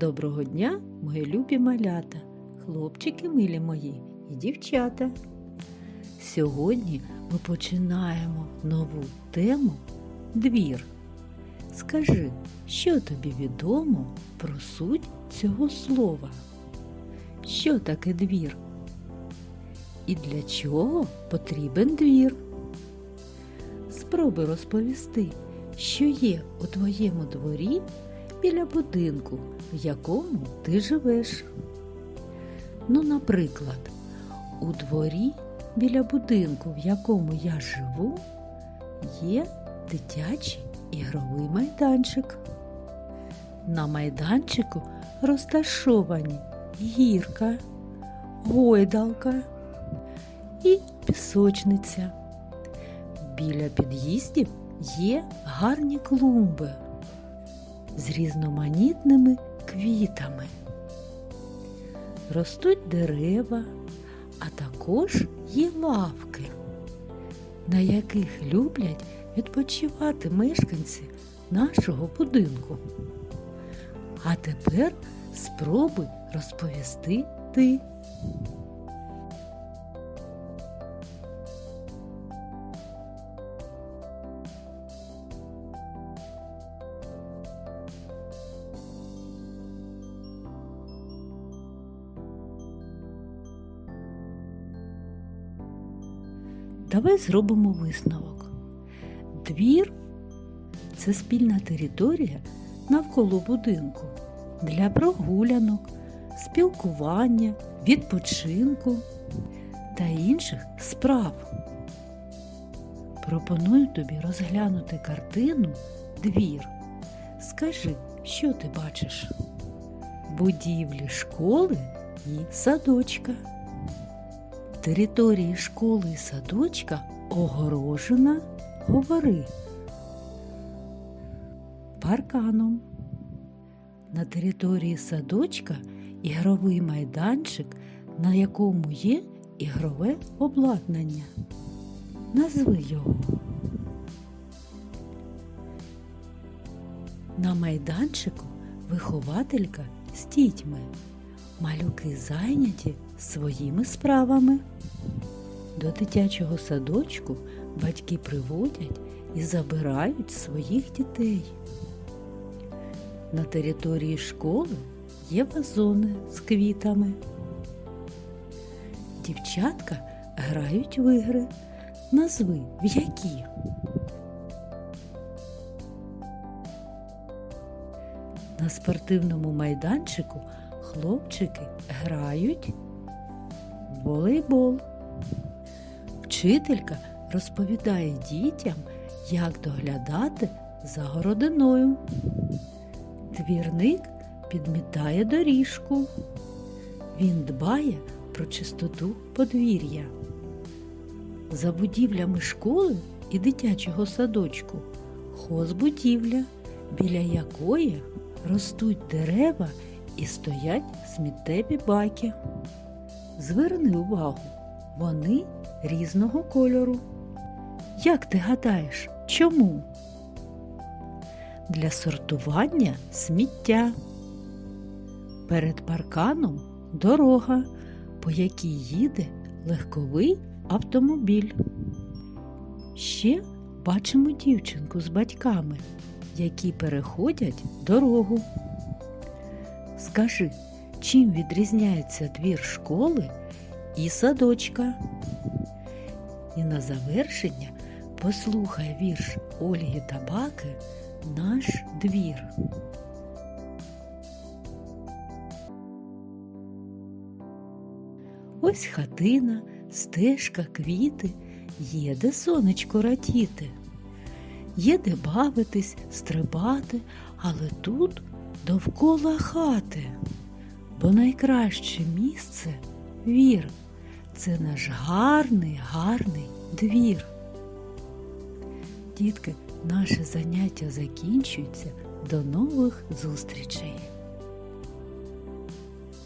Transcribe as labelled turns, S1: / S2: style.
S1: Доброго дня, мої любі малята, хлопчики милі мої і дівчата. Сьогодні ми починаємо нову тему Двір. Скажи, що тобі відомо про суть цього слова? Що таке двір? І для чого потрібен двір? Спробуй розповісти, що є у твоєму дворі біля будинку, в якому ти живеш. Ну, наприклад, у дворі біля будинку, в якому я живу, є дитячий ігровий майданчик. На майданчику розташовані гірка, гойдалка і пісочниця. Біля під'їздів є гарні клумби з різноманітними квітами. Ростуть дерева, а також є лавки, на яких люблять відпочивати мешканці нашого будинку. А тепер спробуй розповісти ти. Давай зробимо висновок. Двір це спільна територія навколо будинку для прогулянок, спілкування, відпочинку та інших справ. Пропоную тобі розглянути картину Двір. Скажи, що ти бачиш? Будівлі школи і садочка. Території школи і садочка огорожена, говори, парканом. На території садочка ігровий майданчик, на якому є ігрове обладнання. Назви його. На майданчику вихователька з дітьми. Малюки зайняті своїми справами. До дитячого садочку батьки приводять і забирають своїх дітей. На території школи є вазони з квітами. Дівчатка грають в ігри. Назви в які. На спортивному майданчику хлопчики грають в волейбол. Вчителька розповідає дітям, як доглядати за городиною. Двірник підмітає доріжку. Він дбає про чистоту подвір'я. За будівлями школи і дитячого садочку хозбудівля, біля якої ростуть дерева і стоять сміттєві баки. Зверни увагу, вони різного кольору. Як ти гадаєш, чому? Для сортування сміття. Перед парканом дорога, по якій їде легковий автомобіль. Ще бачимо дівчинку з батьками, які переходять дорогу. Скажи, чим відрізняється двір школи і садочка? І на завершення послухай вірш Ольги Табаки Наш двір. Ось хатина, стежка, квіти, є де сонечко радіти. Є де бавитись, стрибати, але тут довкола хати. Бо найкраще місце вір. Це наш гарний, гарний двір. Дітки, наше заняття закінчується. До нових зустрічей!